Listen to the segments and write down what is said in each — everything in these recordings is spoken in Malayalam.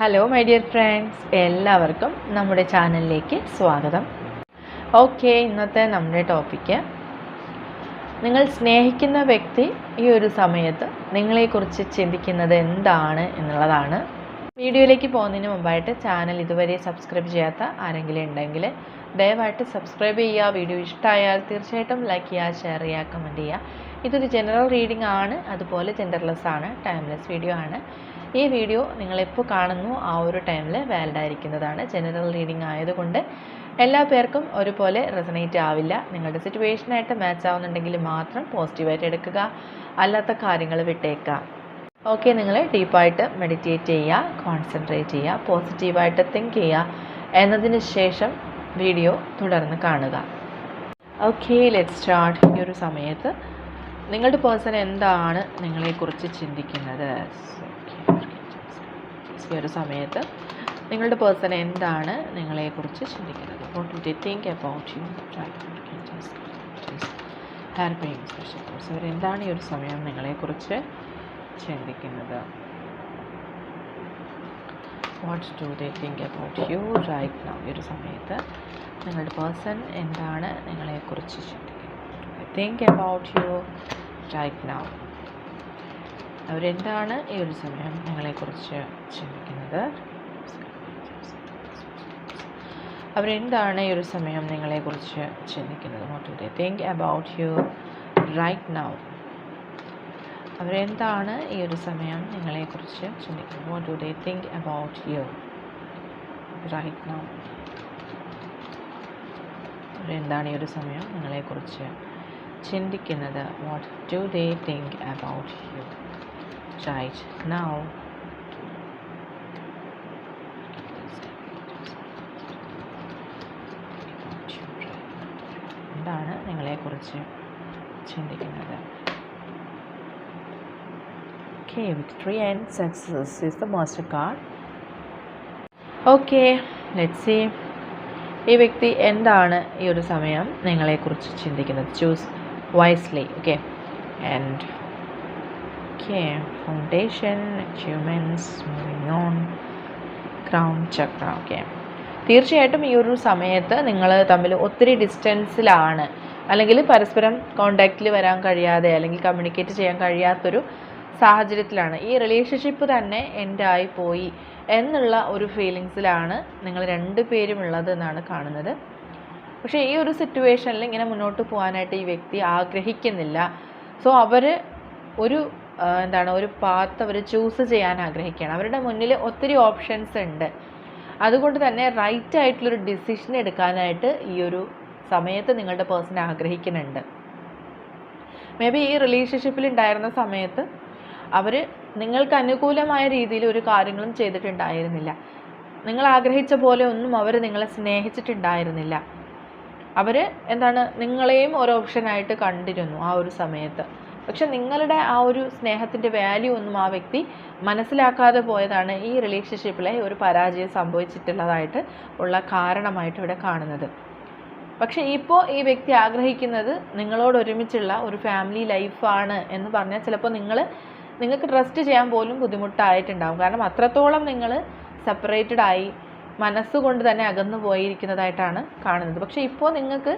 ഹലോ മൈ ഡിയർ ഫ്രണ്ട്സ് എല്ലാവർക്കും നമ്മുടെ ചാനലിലേക്ക് സ്വാഗതം. ഓക്കെ ഇന്നത്തെ നമ്മുടെ ടോപ്പിക്ക് നിങ്ങൾ സ്നേഹിക്കുന്ന വ്യക്തി ഈ ഒരു സമയത്ത് നിങ്ങളെക്കുറിച്ച് ചിന്തിക്കുന്നത് എന്താണ് എന്നുള്ളതാണ്. വീഡിയോയിലേക്ക് പോകുന്നതിന് മുമ്പായിട്ട് ചാനൽ ഇതുവരെ സബ്സ്ക്രൈബ് ചെയ്യാത്ത ആരെങ്കിലും ഉണ്ടെങ്കിൽ ദയവായിട്ട് സബ്സ്ക്രൈബ് ചെയ്യുക. വീഡിയോ ഇഷ്ടമായാൽ തീർച്ചയായിട്ടും ലൈക്ക് ചെയ്യുക ഷെയർ ചെയ്യുക കമന്റ് ചെയ്യുക. ഇതൊരു ജനറൽ റീഡിംഗ് ആണ്. അതുപോലെ ജെൻഡർലെസ് ആണ്. ടൈംലെസ് വീഡിയോ ആണ്. ഈ വീഡിയോ നിങ്ങളെപ്പോൾ കാണുന്നു ആ ഒരു ടൈമിൽ വാലിഡ് ആയിരിക്കുന്നതാണ്. ജനറൽ റീഡിംഗ് ആയതുകൊണ്ട് എല്ലാ പേർക്കും ഒരുപോലെ റെസനേറ്റ് ആവില്ല. നിങ്ങളുടെ സിറ്റുവേഷനായിട്ട് മാച്ച് ആവുന്നുണ്ടെങ്കിൽ മാത്രം പോസിറ്റീവായിട്ട് എടുക്കുക. അല്ലാത്ത കാര്യങ്ങൾ വിട്ടേക്കാം ഓക്കെ നിങ്ങൾ ഡീപ്പായിട്ട് മെഡിറ്റേറ്റ് ചെയ്യുക കോൺസെൻട്രേറ്റ് ചെയ്യുക പോസിറ്റീവായിട്ട് തിങ്ക് ചെയ്യുക എന്നതിന് ശേഷം വീഡിയോ തുടർന്ന് കാണുക. ഓക്കെ ലെറ്റ് സ്റ്റാർട്ട് ഈ ഒരു സമയത്ത് നിങ്ങളുടെ പേഴ്സൺ എന്താണ് നിങ്ങളെക്കുറിച്ച് ചിന്തിക്കുന്നത്? ഈ ഒരു സമയത്ത് നിങ്ങളുടെ പേഴ്സൺ എന്താണ് നിങ്ങളെക്കുറിച്ച് ചിന്തിക്കുന്നത്? What do think about you helping special course അവരെന്താണ് ഈ ഒരു സമയം നിങ്ങളെക്കുറിച്ച് ചിന്തിക്കുന്നത്? What do they think about you right now ഈ ഒരു സമയത്ത് നിങ്ങളുടെ പേഴ്സൺ എന്താണ് നിങ്ങളെക്കുറിച്ച് ചിന്തിക്കുന്നത്? Think about you right now അവരെന്താണ് ഈ ഒരു സമയം ഞങ്ങളെക്കുറിച്ച് ചിന്തിക്കുന്നത്? അവരെന്താണ് ഈ ഒരു സമയം നിങ്ങളെക്കുറിച്ച് ചിന്തിക്കുന്നത്? What do think about you right now അവരെന്താണ് ഈ ഒരു സമയം നിങ്ങളെക്കുറിച്ച് ചിന്തിക്കുന്നത്? What do they think about you right now അവരെന്താണ് ഈ ഒരു സമയം നിങ്ങളെക്കുറിച്ച് ചിന്തിക്കുന്നത്? What do they think about you right now എന്താണ് നിങ്ങളെക്കുറിച്ച് ചിന്തിക്കുന്നത്? Okay victory and success is the master card okay let see ഈ വ്യക്തി എന്താണ് ഈ ഒരു സമയം നിങ്ങളെക്കുറിച്ച് ചിന്തിക്കുന്നത്? Choose wisely okay and okay foundation achievements moving on crown chakra okay തീർച്ചയായിട്ടും ഈ ഒരു സമയത്ത് നിങ്ങൾ തമ്മിൽ ഒത്തിരി ഡിസ്റ്റൻസിലാണ് അല്ലെങ്കിൽ പരസ്പരം കോണ്ടാക്റ്റിൽ വരാൻ കഴിയാതെ അല്ലെങ്കിൽ കമ്മ്യൂണിക്കേറ്റ് ചെയ്യാൻ കഴിയാത്തൊരു സാഹചര്യത്തിലാണ്. ഈ റിലേഷൻഷിപ്പ് തന്നെ എൻഡായി പോയി എന്നുള്ള ഒരു ഫീലിങ്സിലാണ് നിങ്ങൾ രണ്ട് പേരും ഉള്ളത് എന്നാണ് കാണുന്നത്. പക്ഷേ ഈ ഒരു സിറ്റുവേഷനിൽ ഇങ്ങനെ മുന്നോട്ട് പോകാനായിട്ട് ഈ വ്യക്തി ആഗ്രഹിക്കുന്നില്ല. സോ അവർ ഒരു എന്താണ് ഒരു പാത്ത് അവർ ചൂസ് ചെയ്യാൻ ആഗ്രഹിക്കുകയാണ്. അവരുടെ മുന്നിൽ ഒത്തിരി ഓപ്ഷൻസ് ഉണ്ട്. അതുകൊണ്ട് തന്നെ റൈറ്റ് ആയിട്ടുള്ളൊരു ഡിസിഷൻ എടുക്കാനായിട്ട് ഈ ഒരു സമയത്ത് നിങ്ങളുടെ പേഴ്സൺ ആഗ്രഹിക്കുന്നുണ്ട്. മേ ബി ഈ റിലേഷൻഷിപ്പിൽ ഉണ്ടായിരുന്ന സമയത്ത് അവർ നിങ്ങൾക്ക് അനുകൂലമായ രീതിയിൽ ഒരു കാര്യങ്ങളും ചെയ്തിട്ടുണ്ടായിരുന്നില്ല. നിങ്ങൾ ആഗ്രഹിച്ച പോലെ ഒന്നും അവർ നിങ്ങളെ സ്നേഹിച്ചിട്ടുണ്ടായിരുന്നില്ല. അവർ എന്താണ് നിങ്ങളെയും ഒരു ഓപ്ഷനായിട്ട് കണ്ടിരുന്നു ആ ഒരു സമയത്ത്. പക്ഷെ നിങ്ങളുടെ ആ ഒരു സ്നേഹത്തിന്റെ വാല്യൂ ഒന്നും ആ വ്യക്തി മനസ്സിലാക്കാതെ പോയതാണ് ഈ റിലേഷൻഷിപ്പിലെ ഒരു പരാജയം സംഭവിച്ചിട്ടുള്ളതായിട്ട് ഉള്ള കാരണമായിട്ട് ഇവിടെ കാണുന്നത്. പക്ഷേ ഇപ്പോൾ ഈ വ്യക്തി ആഗ്രഹിക്കുന്നത് നിങ്ങളോട് ഒരുമിച്ചുള്ള ഒരു ഫാമിലി ലൈഫാണ് എന്ന് പറഞ്ഞാൽ ചിലപ്പോൾ നിങ്ങൾ നിങ്ങൾക്ക് ട്രസ്റ്റ് ചെയ്യാൻ പോലും ബുദ്ധിമുട്ടായിട്ടുണ്ടാവും. കാരണം അത്രത്തോളം നിങ്ങൾ സെപ്പറേറ്റഡ് ആയി മനസ്സുകൊണ്ട് തന്നെ അകന്നു പോയിരിക്കുന്നതായിട്ടാണ് കാണുന്നത്. പക്ഷേ ഇപ്പോൾ നിങ്ങൾക്ക്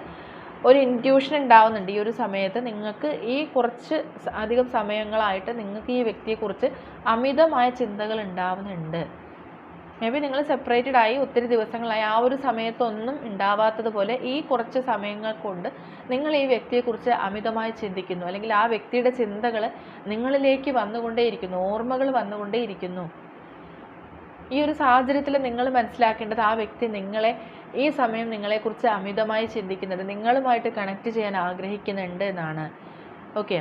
ഒരു ഇന്റ്യൂഷൻ ഉണ്ടാവുന്നുണ്ട്. ഈ ഒരു സമയത്ത് നിങ്ങൾക്ക് ഈ കുറച്ച് അധികം സമയങ്ങളായിട്ട് നിങ്ങൾക്ക് ഈ വ്യക്തിയെക്കുറിച്ച് അമിതമായ ചിന്തകൾ ഉണ്ടാവുന്നുണ്ട്. മേ ബി നിങ്ങൾ സെപ്പറേറ്റഡ് ആയി ഒത്തിരി ദിവസങ്ങളായി. ആ ഒരു സമയത്തൊന്നും ഉണ്ടാവാത്തതുപോലെ ഈ കുറച്ച് സമയങ്ങൾ കൊണ്ട് നിങ്ങൾ ഈ വ്യക്തിയെക്കുറിച്ച് അമിതമായി ചിന്തിക്കുന്നു. അല്ലെങ്കിൽ ആ വ്യക്തിയുടെ ചിന്തകൾ നിങ്ങളിലേക്ക് വന്നുകൊണ്ടേയിരിക്കുന്നു. ഓർമ്മകൾ വന്നുകൊണ്ടേയിരിക്കുന്നു. ഈ ഒരു സാഹചര്യത്തിൽ നിങ്ങൾ മനസ്സിലാക്കേണ്ടത് ആ വ്യക്തി നിങ്ങളെ ഈ സമയം നിങ്ങളെക്കുറിച്ച് അമിതമായി ചിന്തിക്കുന്നത് നിങ്ങളുമായിട്ട് കണക്ട് ചെയ്യാൻ ആഗ്രഹിക്കുന്നുണ്ട് എന്നാണ്. ഓക്കെ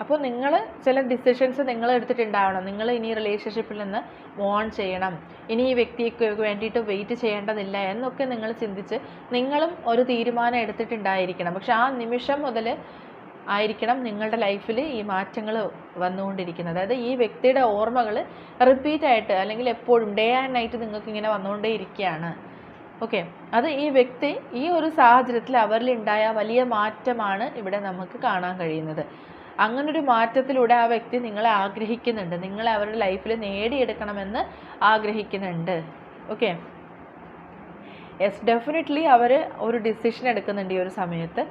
അപ്പോൾ നിങ്ങൾ ചില ഡിസിഷൻസ് നിങ്ങൾ എടുത്തിട്ടുണ്ടാവണം. നിങ്ങൾ ഇനി റിലേഷൻഷിപ്പിൽ നിന്ന് മോൺ ചെയ്യണം. ഇനി ഈ വ്യക്തിക്ക് വേണ്ടിയിട്ട് വെയിറ്റ് ചെയ്യേണ്ടതില്ല എന്നൊക്കെ നിങ്ങൾ ചിന്തിച്ച് നിങ്ങളും ഒരു തീരുമാനം എടുത്തിട്ടുണ്ടായിരിക്കണം. പക്ഷെ ആ നിമിഷം മുതൽ ആയിരിക്കണം നിങ്ങളുടെ ലൈഫിൽ ഈ മാറ്റങ്ങൾ വന്നുകൊണ്ടിരിക്കുന്നത്. അതായത് ഈ വ്യക്തിയുടെ ഓർമ്മകൾ റിപ്പീറ്റ് ആയിട്ട് അല്ലെങ്കിൽ എപ്പോഴും ഡേ ആൻഡ് നൈറ്റ് നിങ്ങൾക്ക് ഇങ്ങനെ വന്നുകൊണ്ടേ ഇരിക്കുകയാണ് ഓക്കെ അത് ഈ വ്യക്തി ഈ ഒരു സാഹചര്യത്തിൽ അവരിൽ ഉണ്ടായ വലിയ മാറ്റമാണ് ഇവിടെ നമുക്ക് കാണാൻ കഴിയുന്നത്. അങ്ങനൊരു മാറ്റത്തിലൂടെ ആ വ്യക്തി നിങ്ങളെ ആഗ്രഹിക്കുന്നുണ്ട്. നിങ്ങളെ അവരുടെ ലൈഫിൽ നേടിയെടുക്കണമെന്ന് ആഗ്രഹിക്കുന്നുണ്ട്. ഓക്കെ യെസ് ഡെഫിനറ്റ്ലി അവർ ഒരു ഡിസിഷൻ എടുക്കുന്നുണ്ട് ഈ ഒരു സമയത്ത്.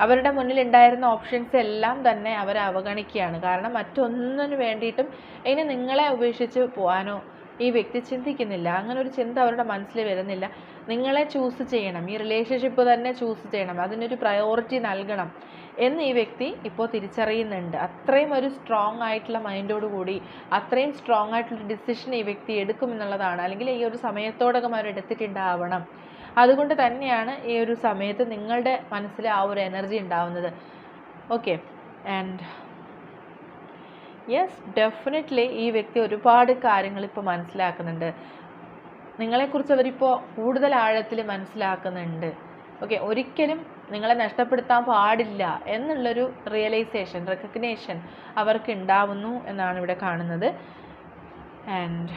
അവരുടെ മുന്നിൽ ഉണ്ടായിരുന്ന ഓപ്ഷൻസ് എല്ലാം തന്നെ അവർ അവഗണിക്കുകയാണ്. കാരണം മറ്റൊന്നിനു വേണ്ടിയിട്ടും ഇനി നിങ്ങളെ ഉപേക്ഷിച്ച് പോകാനോ ഈ വ്യക്തി ചിന്തിക്കുന്നില്ല. അങ്ങനെ ഒരു ചിന്ത അവരുടെ മനസ്സിൽ വരുന്നില്ല. നിങ്ങളെ ചൂസ് ചെയ്യണം. ഈ റിലേഷൻഷിപ്പ് തന്നെ ചൂസ് ചെയ്യണം. അതിനൊരു പ്രയോറിറ്റി നൽകണം എന്ന് ഈ വ്യക്തി ഇപ്പോൾ തിരിച്ചറിയുന്നുണ്ട്. അത്രയും ഒരു സ്ട്രോങ് ആയിട്ടുള്ള മൈൻഡോട് കൂടി അത്രയും സ്ട്രോങ് ആയിട്ടുള്ള ഡിസിഷൻ ഈ വ്യക്തി എടുക്കുമെന്നുള്ളതാണ് അല്ലെങ്കിൽ ഈ ഒരു സമയത്തോടകം അവർ എടുത്തിട്ടുണ്ടാവണം അതുകൊണ്ട് തന്നെയാണ് ഈ ഒരു സമയത്ത് നിങ്ങളുടെ മനസ്സിൽ ആ ഒരു എനർജി ഉണ്ടാവുന്നത്. ഓക്കെ ആൻഡ് യെസ് ഡെഫിനറ്റ്ലി ഈ വ്യക്തി ഒരുപാട് കാര്യങ്ങൾ ഇപ്പോൾ മനസ്സിലാക്കുന്നുണ്ട്. നിങ്ങളെക്കുറിച്ച് അവരിപ്പോൾ കൂടുതൽ ആഴത്തിൽ മനസ്സിലാക്കുന്നുണ്ട്. ഓക്കെ ഒരിക്കലും നിങ്ങളെ നഷ്ടപ്പെടുത്താൻ പാടില്ല എന്നുള്ളൊരു റിയലൈസേഷൻ റെക്കഗ്നേഷൻ അവർക്ക് ഉണ്ടാവുന്നു എന്നാണ് ഇവിടെ കാണുന്നത്. ആൻഡ്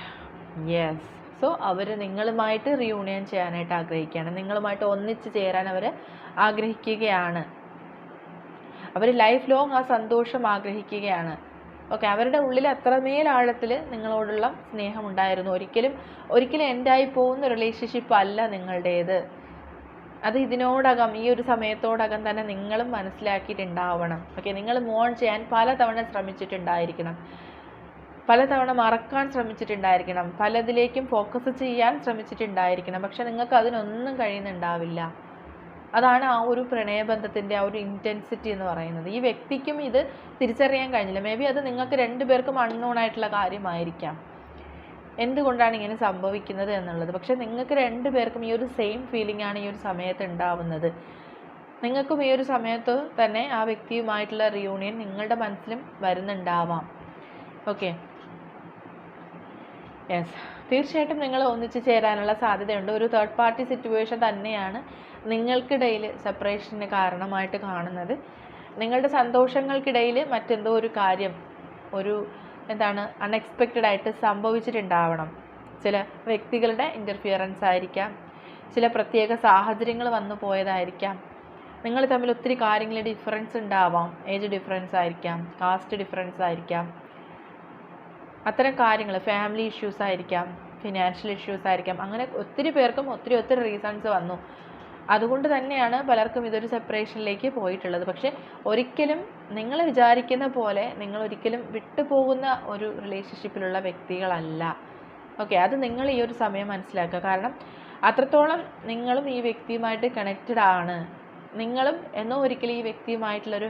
യെസ് സോ അവർ നിങ്ങളുമായിട്ട് റിയൂണിയൻ ചെയ്യാനായിട്ട് ആഗ്രഹിക്കുകയാണ്. നിങ്ങളുമായിട്ട് ഒന്നിച്ച് ചേരാൻ അവർ ആഗ്രഹിക്കുകയാണ്. അവർ ലൈഫ് ലോങ് ആ സന്തോഷം ആഗ്രഹിക്കുകയാണ്. ഓക്കെ അവരുടെ ഉള്ളിൽ അത്രമേൽ ആഴത്തിൽ നിങ്ങളോടുള്ള സ്നേഹം ഉണ്ടായിരുന്നു. ഒരിക്കലും ഒരിക്കലും എൻഡായി പോകുന്ന റിലേഷൻഷിപ്പ് അല്ല നിങ്ങളുടേത്. അത് ഇതിനോടകം ഈ ഒരു സമയത്തോടകം തന്നെ നിങ്ങളും മനസ്സിലാക്കിയിട്ടുണ്ടാവണം. ഓക്കെ നിങ്ങൾ മോൺ ചെയ്യാൻ പലതവണ ശ്രമിച്ചിട്ടുണ്ടായിരിക്കണം. പലതവണ മറക്കാൻ ശ്രമിച്ചിട്ടുണ്ടായിരിക്കണം. പലതിലേക്കും ഫോക്കസ് ചെയ്യാൻ ശ്രമിച്ചിട്ടുണ്ടായിരിക്കണം. പക്ഷെ നിങ്ങൾക്ക് അതിനൊന്നും കഴിയുന്നുണ്ടാവില്ല. അതാണ് ആ ഒരു പ്രണയബന്ധത്തിന്റെ ആ ഒരു ഇന്റൻസിറ്റി എന്ന് പറയുന്നത്. ഈ വ്യക്തിക്കും ഇത് തിരിച്ചറിയാൻ കഴിഞ്ഞില്ല. മേ ബി അത് നിങ്ങൾക്ക് രണ്ടുപേർക്കും അൺനോൺ ആയിട്ടുള്ള കാര്യമായിരിക്കാം. എന്തുകൊണ്ടാണ് ഇങ്ങനെ സംഭവിക്കുന്നത് എന്നുള്ളത്? പക്ഷെ നിങ്ങൾക്ക് രണ്ടു പേർക്കും ഈ ഒരു സെയിം ഫീലിംഗ് ആണ് ഈ ഒരു സമയത്ത് ഉണ്ടാവുന്നത്. നിങ്ങൾക്കും ഈ ഒരു സമയത്ത് തന്നെ ആ വ്യക്തിയുമായിട്ടുള്ള റിയൂണിയൻ നിങ്ങളുടെ മനസ്സിലും വരുന്നുണ്ടാവാം. ഓക്കെ യെസ് തീർച്ചയായിട്ടും നിങ്ങൾ ഒന്നിച്ച് ചേരാനുള്ള സാധ്യതയുണ്ട്. ഒരു തേർഡ് പാർട്ടി സിറ്റുവേഷൻ തന്നെയാണ് നിങ്ങൾക്കിടയിൽ സെപ്പറേഷന് കാരണമായിട്ട് കാണുന്നത്. നിങ്ങളുടെ സന്തോഷങ്ങൾക്കിടയിൽ മറ്റെന്തോ ഒരു കാര്യം ഒരു എന്താണ് അൺഎക്സ്പെക്റ്റഡ് ആയിട്ട് സംഭവിച്ചിട്ടുണ്ടാവണം. ചില വ്യക്തികളുടെ ഇന്റർഫിയറൻസ് ആയിരിക്കാം. ചില പ്രത്യേക സാഹചര്യങ്ങൾ വന്നു പോയതായിരിക്കാം. നിങ്ങൾ തമ്മിൽ ഒത്തിരി കാര്യങ്ങളിൽ ഡിഫറൻസ് ഉണ്ടാവാം. ഏജ് ഡിഫറൻസ് ആയിരിക്കാം. കാസ്റ്റ് ഡിഫറൻസ് ആയിരിക്കാം. അത്തരം കാര്യങ്ങൾ ഫാമിലി ഇഷ്യൂസ് ആയിരിക്കാം ഫിനാൻഷ്യൽ ഇഷ്യൂസ് ആയിരിക്കാം അങ്ങനെ ഒത്തിരി പേർക്കും ഒത്തിരി ഒത്തിരി റീസൺസ് വന്നു. അതുകൊണ്ട് തന്നെയാണ് പലർക്കും ഇതൊരു സെപ്പറേഷനിലേക്ക് പോയിട്ടുള്ളത്. പക്ഷേ ഒരിക്കലും നിങ്ങൾ വിചാരിക്കുന്ന പോലെ നിങ്ങൾ ഒരിക്കലും വിട്ടുപോകുന്ന ഒരു റിലേഷൻഷിപ്പിലുള്ള വ്യക്തികളല്ല. ഓക്കെ അത് നിങ്ങൾ ഈ ഒരു സമയം മനസ്സിലാക്കുക. കാരണം അത്രത്തോളം നിങ്ങളും ഈ വ്യക്തിയുമായിട്ട് കണക്റ്റഡ് ആണ്. നിങ്ങളും എന്നോ ഒരിക്കലും ഈ വ്യക്തിയുമായിട്ടുള്ളൊരു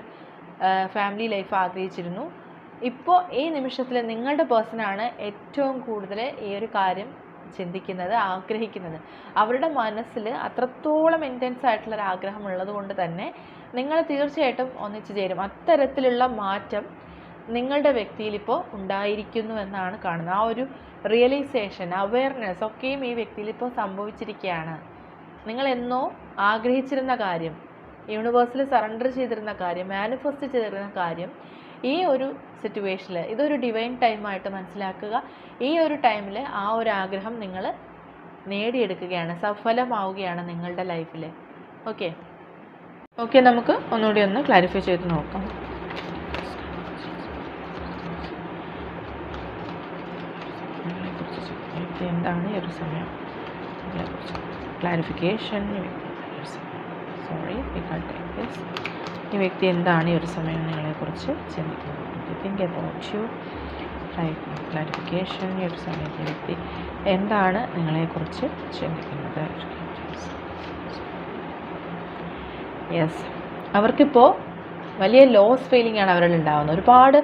ഫാമിലി ലൈഫ് ആഗ്രഹിച്ചിരുന്നു. ഇപ്പോൾ ഈ നിമിഷത്തിൽ നിങ്ങളുടെ പേഴ്സണാണ് ഏറ്റവും കൂടുതൽ ഈ ഒരു കാര്യം ചിന്തിക്കുന്നത് ആഗ്രഹിക്കുന്നത്. അവരുടെ മനസ്സിൽ അത്രത്തോളം ഇന്റൻസ് ആയിട്ടുള്ള ഒരു ആഗ്രഹം ഉള്ളത് കൊണ്ട് തന്നെ നിങ്ങൾ തീർച്ചയായിട്ടും ഒന്നിച്ചു ചേരും. അത്തരത്തിലുള്ള മാറ്റം നിങ്ങളുടെ വ്യക്തിയിൽ ഇപ്പോൾ ഉണ്ടായിരിക്കുന്നു എന്നാണ് കാണുന്നത്. ആ ഒരു റിയലൈസേഷൻ അവയർനെസ് ഒക്കെയും ഈ വ്യക്തിയിൽ ഇപ്പോൾ സംഭവിച്ചിരിക്കുകയാണ് നിങ്ങൾ എന്നോ ആഗ്രഹിച്ചിരുന്ന കാര്യം യൂണിവേഴ്സിൽ സറണ്ടർ ചെയ്തിരുന്ന കാര്യം മാനിഫെസ്റ്റ് ചെയ്തിരുന്ന കാര്യം ഈ ഒരു സിറ്റുവേഷനിൽ ഇതൊരു ഡിവൈൻ ടൈമായിട്ട് മനസ്സിലാക്കുക. ഈ ഒരു ടൈമിൽ ആ ഒരു ആഗ്രഹം നിങ്ങൾ നേടിയെടുക്കുകയാണ് സഫലമാവുകയാണ് നിങ്ങളുടെ ലൈഫിൽ ഓക്കെ ഓക്കെ നമുക്ക് ഒന്നുകൂടി ഒന്ന് ക്ലാരിഫൈ ചെയ്ത് നോക്കാം. എന്താണ് ഈ ഒരു സമയം? ക്ലാരിഫിക്കേഷൻ സോറി വി ഈ വ്യക്തി എന്താണ് ഈ ഒരു സമയം നിങ്ങളെക്കുറിച്ച് ചിന്തിക്കുന്നത്? Think about you right clarification ഈ ഒരു സമയത്ത് വ്യക്തി എന്താണ് നിങ്ങളെക്കുറിച്ച് ചിന്തിക്കുന്നത്? യെസ് അവർക്കിപ്പോൾ വലിയ ലോസ് ഫീലിംഗ് ആണ് അവരിൽ ഉണ്ടാകുന്നത് ഒരുപാട്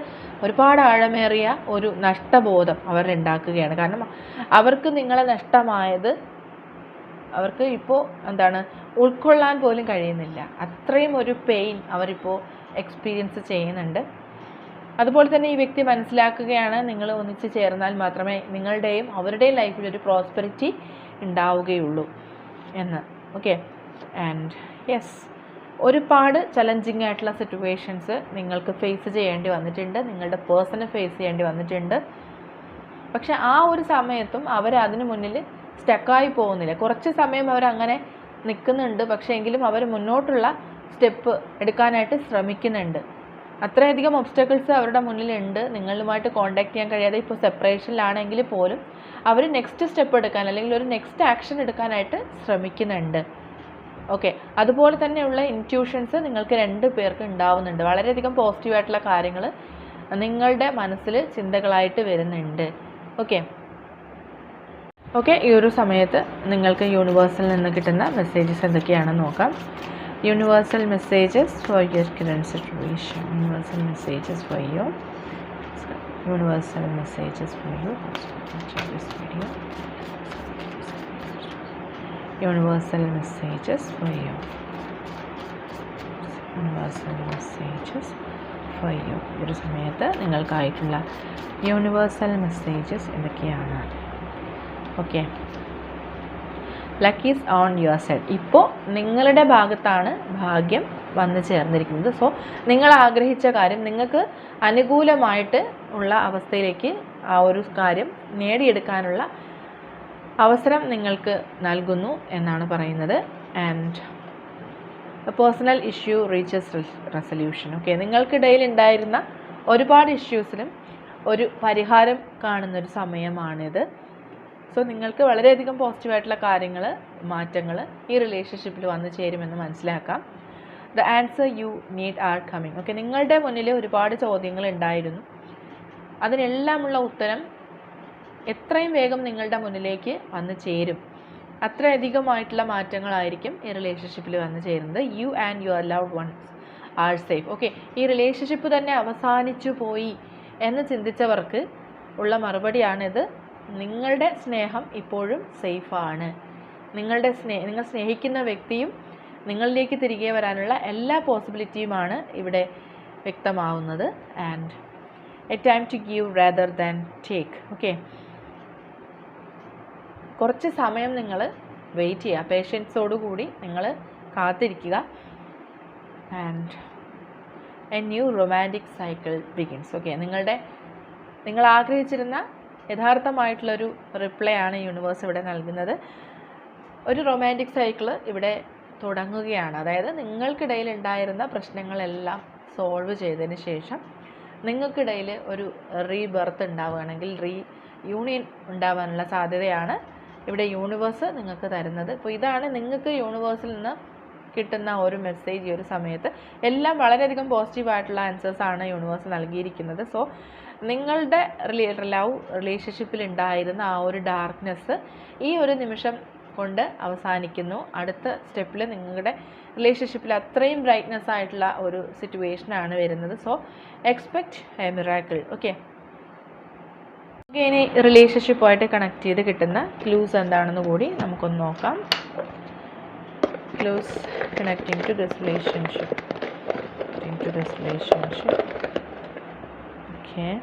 ഒരുപാട് ആഴമേറിയ ഒരു നഷ്ടബോധം അവരിൽ ഉണ്ടാക്കുകയാണ്. കാരണം അവർക്ക് നിങ്ങളെ നഷ്ടമായത് അവർക്ക് ഇപ്പോൾ എന്താണ് ഉൾക്കൊള്ളാൻ പോലും കഴിയുന്നില്ല. അത്രയും ഒരു പെയിൻ അവരിപ്പോൾ എക്സ്പീരിയൻസ് ചെയ്യുന്നുണ്ട്. അതുപോലെ തന്നെ ഈ വ്യക്തി മനസ്സിലാക്കുകയാണ് നിങ്ങൾ ഒന്നിച്ച് ചേർന്നാൽ മാത്രമേ നിങ്ങളുടെയും അവരുടെയും ലൈഫിൽ ഒരു പ്രോസ്പെരിറ്റി ഉണ്ടാവുകയുള്ളൂ എന്ന്. ഓക്കെ ആൻഡ് യെസ് ഒരുപാട് ചലഞ്ചിങ് ആയിട്ടുള്ള സിറ്റുവേഷൻസ് നിങ്ങൾക്ക് ഫേസ് ചെയ്യേണ്ടി വന്നിട്ടുണ്ട്. നിങ്ങളുടെ പേഴ്സണെ ഫേസ് ചെയ്യേണ്ടി വന്നിട്ടുണ്ട്. പക്ഷെ ആ ഒരു സമയത്തും അവർ മുന്നിൽ സ്റ്റക്കായി പോകുന്നില്ല. കുറച്ച് സമയം അവർ അങ്ങനെ നിൽക്കുന്നുണ്ട്. പക്ഷേ എങ്കിലും അവർ മുന്നോട്ടുള്ള സ്റ്റെപ്പ് എടുക്കാനായിട്ട് ശ്രമിക്കുന്നുണ്ട്. അത്രയധികം ഒബ്സ്റ്റക്കിൾസ് അവരുടെ മുന്നിലുണ്ട്. നിങ്ങളുമായിട്ട് കോൺടാക്ട് ചെയ്യാൻ കഴിയാതെ ഇപ്പോൾ സെപ്പറേഷനിലാണെങ്കിൽ പോലും അവർ നെക്സ്റ്റ് സ്റ്റെപ്പ് എടുക്കാൻ അല്ലെങ്കിൽ ഒരു നെക്സ്റ്റ് ആക്ഷൻ എടുക്കാനായിട്ട് ശ്രമിക്കുന്നുണ്ട്. ഓക്കെ. അതുപോലെ തന്നെയുള്ള ഇന്റ്യൂഷൻസ് നിങ്ങൾക്ക് രണ്ട് പേർക്ക് ഉണ്ടാവുന്നുണ്ട്. വളരെയധികം പോസിറ്റീവായിട്ടുള്ള കാര്യങ്ങൾ നിങ്ങളുടെ മനസ്സിൽ ചിന്തകളായിട്ട് വരുന്നുണ്ട്. ഓക്കെ. ഓക്കെ ഈ ഒരു സമയത്ത് നിങ്ങൾക്ക് യൂണിവേഴ്സിൽ നിന്ന് കിട്ടുന്ന മെസ്സേജസ് എന്തൊക്കെയാണെന്ന് നോക്കാം. Universal messages for your current situation universal messages for you universal messages for you video universal messages for you universal messages for you ഒരു സമയത്ത് നിങ്ങൾക്കായിട്ടുള്ള യൂണിവേഴ്സൽ മെസ്സേജസ് എന്തൊക്കെയാണ്? Okay luck is on your side ഇപ്പോൾ നിങ്ങളുടെ ഭാഗത്താണ് ഭാഗ്യം വന്നു ചേർന്നിരിക്കുന്നത്. സോ നിങ്ങൾ ആഗ്രഹിച്ച കാര്യം നിങ്ങൾക്ക് അനുകൂലമായിട്ട് ഉള്ള അവസ്ഥയിലേക്ക് ആ ഒരു കാര്യം നേടിയെടുക്കാനുള്ള അവസരം നിങ്ങൾക്ക് നൽകുന്നു എന്നാണ് പറയുന്നത്. And personal issue reaches resolution okay നിങ്ങൾക്കിടയിൽ ഉണ്ടായിരുന്ന ഒരുപാട് ഇഷ്യൂസിലും ഒരു പരിഹാരം കാണുന്നൊരു സമയമാണിത്. സോ നിങ്ങൾക്ക് വളരെയധികം പോസിറ്റീവായിട്ടുള്ള കാര്യങ്ങൾ മാറ്റങ്ങൾ ഈ റിലേഷൻഷിപ്പിൽ വന്നു ചേരുമെന്ന് മനസ്സിലാക്കാം. The answer you need are coming okay നിങ്ങളുടെ മുന്നിൽ ഒരുപാട് ചോദ്യങ്ങൾ ഉണ്ടായിരുന്നു. അതിനെല്ലാമുള്ള ഉത്തരം എത്രയും വേഗം നിങ്ങളുടെ മുന്നിലേക്ക് വന്നു ചേരും. അത്രയധികമായിട്ടുള്ള മാറ്റങ്ങളായിരിക്കും ഈ റിലേഷൻഷിപ്പിൽ വന്നു ചേരുന്നത്. You and your love ones are safe okay ഈ റിലേഷൻഷിപ്പ് തന്നെ അവസാനിച്ചു പോയി എന്ന് ചിന്തിച്ചവർക്ക് ഉള്ള മറുപടിയാണിത്. നിങ്ങളുടെ സ്നേഹം ഇപ്പോഴും സേഫാണ്. നിങ്ങളുടെ സ്നേഹ നിങ്ങൾ സ്നേഹിക്കുന്ന വ്യക്തിയും നിങ്ങളിലേക്ക് തിരികെ വരാനുള്ള എല്ലാ പോസിബിലിറ്റിയുമാണ് ഇവിടെ വ്യക്തമാവുന്നത്. And a time to give rather than take okay കുറച്ച് സമയം നിങ്ങൾ വെയിറ്റ് ചെയ്യുക. പേഷ്യൻസോടുകൂടി നിങ്ങൾ കാത്തിരിക്കുക. And a new romantic cycle begins okay നിങ്ങളുടെ നിങ്ങൾ ആഗ്രഹിച്ചിരുന്ന യഥാർത്ഥമായിട്ടുള്ളൊരു റിപ്ലൈ ആണ് യൂണിവേഴ്സ് ഇവിടെ നൽകുന്നത്. ഒരു റൊമാന്റിക് സൈക്കിൾ ഇവിടെ തുടങ്ങുകയാണ്. അതായത് നിങ്ങൾക്കിടയിൽ ഉണ്ടായിരുന്ന പ്രശ്നങ്ങളെല്ലാം സോൾവ് ചെയ്തതിന് ശേഷം നിങ്ങൾക്കിടയിൽ ഒരു റീബർത്ത് ഉണ്ടാവുകയാണെങ്കിൽ റീ യൂണിയൻ ഉണ്ടാവാനുള്ള സാധ്യതയാണ് ഇവിടെ യൂണിവേഴ്സ് നിങ്ങൾക്ക് തരുന്നത്. അപ്പോൾ ഇതാണ് നിങ്ങൾക്ക് യൂണിവേഴ്സിൽ നിന്ന് കിട്ടുന്ന ഒരു മെസ്സേജ് ഈ ഒരു സമയത്ത് എല്ലാം വളരെയധികം പോസിറ്റീവായിട്ടുള്ള ആൻസേഴ്സ് ആണ് യൂണിവേഴ്സ് നൽകിയിരിക്കുന്നത്. സോ നിങ്ങളുടെ റിലേ ലവ് റിലേഷൻഷിപ്പിൽ ഉണ്ടായിരുന്ന ആ ഒരു ഡാർക്ക്നെസ് ഈ ഒരു നിമിഷം കൊണ്ട് അവസാനിക്കുന്നു. അടുത്ത സ്റ്റെപ്പിൽ നിങ്ങളുടെ റിലേഷൻഷിപ്പിൽ അത്രയും ബ്രൈറ്റ്നെസ് ആയിട്ടുള്ള ഒരു സിറ്റുവേഷനാണ് വരുന്നത്. So expect a miracle okay ഇനി റിലേഷൻഷിപ്പുമായിട്ട് കണക്ട് ചെയ്ത് കിട്ടുന്ന ക്ലൂസ് എന്താണെന്ന് കൂടി നമുക്കൊന്ന് നോക്കാം. Clues connecting to this relationship. Into this relationship. Okay.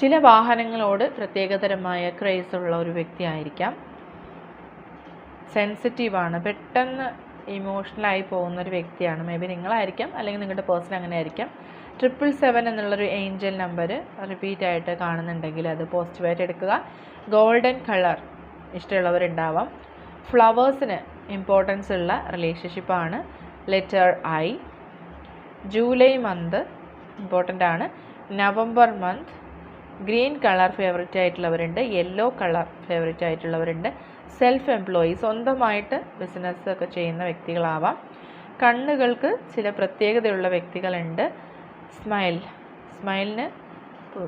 ചില വാഹനങ്ങളോട് പ്രത്യേകതരമായ ക്രേസ് ഉള്ള ഒരു വ്യക്തിയായിരിക്കാം സെൻസിറ്റീവാണ് പെട്ടെന്ന് ഇമോഷണലായി പോകുന്ന ഒരു വ്യക്തിയാണ്. മേ ബി നിങ്ങളായിരിക്കാം. അല്ലെങ്കിൽ നിങ്ങളുടെ പേഴ്സൺ അങ്ങനെ ആയിരിക്കാം ട്രിപ്പിൾ സെവൻ എന്നുള്ളൊരു ഏഞ്ചൽ നമ്പർ റിപ്പീറ്റായിട്ട് കാണുന്നുണ്ടെങ്കിൽ അത് പോസിറ്റീവായിട്ട് എടുക്കുക. ഗോൾഡൻ കളർ ഇഷ്ടമുള്ളവരുണ്ടാവാം. ഫ്ലവേഴ്സിന് ഇമ്പോർട്ടൻസ് ഉള്ള റിലേഷൻഷിപ്പാണ് letter I July month important ആണ്. November month green colour favourite ആയിട്ടുള്ളവരുണ്ട്. Yellow colour favourite ആയിട്ടുള്ളവരുണ്ട്. സെൽഫ് എംപ്ലോയി സ്വന്തമായിട്ട് ബിസിനസ് ഒക്കെ ചെയ്യുന്ന വ്യക്തികളാവാം. കണ്ണുകൾക്ക് ചില പ്രത്യേകതയുള്ള വ്യക്തികളുണ്ട്. സ്മൈൽ. സ്മൈലിന്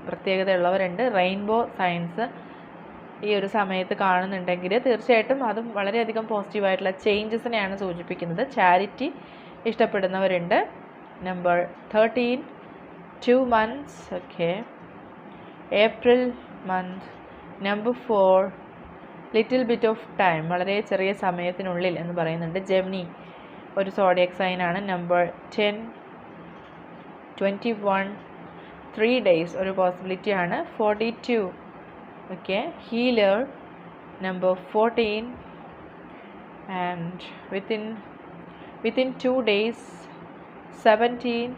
പ്രത്യേകതയുള്ളവരുണ്ട്. റെയിൻബോ സയൻസ് ഈ ഒരു സമയത്ത് കാണുന്നുണ്ടെങ്കിൽ തീർച്ചയായിട്ടും അതും വളരെയധികം പോസിറ്റീവായിട്ടുള്ള ചേഞ്ചസിനെയാണ് സൂചിപ്പിക്കുന്നത്. Charity ഇഷ്ടപ്പെടുന്നവരുണ്ട്. Number thirteen two months okay. April month. Number four little bit of time വളരെ ചെറിയ സമയത്തിനുള്ളിൽ എന്ന് പറയുന്നുണ്ട്. ജെമിനി ഒരു zodiac സൈനാണ്. Number ten twenty one three days ഒരു പോസിബിലിറ്റി ആണ്. Forty two okay healer number fourteen and within within two days seventeen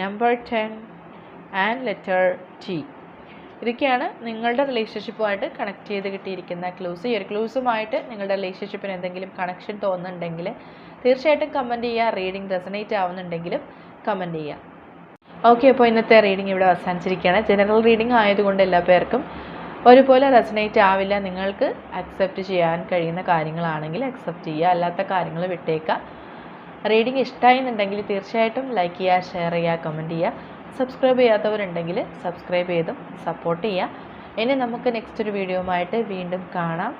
number ten and letter T ഇതൊക്കെയാണ് നിങ്ങളുടെ റിലേഷൻഷിപ്പുമായിട്ട് കണക്ട് ചെയ്ത് കിട്ടിയിരിക്കുന്ന ക്ലൂസ് ഈ ഒരു ക്ലൂസുമായിട്ട് നിങ്ങളുടെ റിലേഷൻഷിപ്പിന് എന്തെങ്കിലും കണക്ഷൻ തോന്നുന്നുണ്ടെങ്കിൽ തീർച്ചയായിട്ടും കമന്റ് ചെയ്യുക. റീഡിംഗ് റെസനേറ്റ് ആവുന്നുണ്ടെങ്കിലും കമന്റ് ചെയ്യുക. ഓക്കെ അപ്പോൾ ഇന്നത്തെ റീഡിംഗ് ഇവിടെ അവസാനിച്ചിരിക്കുകയാണ്. ജനറൽ റീഡിംഗ് ആയതുകൊണ്ട് എല്ലാ പേർക്കും ഒരുപോലെ റെസനേറ്റ് ആവില്ല. നിങ്ങൾക്ക് അക്സെപ്റ്റ് ചെയ്യാൻ കഴിയുന്ന കാര്യങ്ങളാണെങ്കിൽ അക്സെപ്റ്റ് ചെയ്യുക. അല്ലാത്ത കാര്യങ്ങൾ വിട്ടേക്കുക. റീഡിംഗ് ഇഷ്ടമായി എന്നുണ്ടെങ്കിൽ തീർച്ചയായിട്ടും ലൈക്ക് ചെയ്യുക ഷെയർ ചെയ്യുക കമന്റ് ചെയ്യുക. സബ്സ്ക്രൈബ് ചെയ്യാത്തവരുണ്ടെങ്കിൽ സബ്സ്ക്രൈബ് ചെയ്തും സപ്പോർട്ട് ചെയ്യുക. ഇനി നമുക്ക് നെക്സ്റ്റ് ഒരു വീഡിയോ ആയിട്ട് വീണ്ടും കാണാം.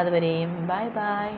അതുവരെയും ബൈ ബൈ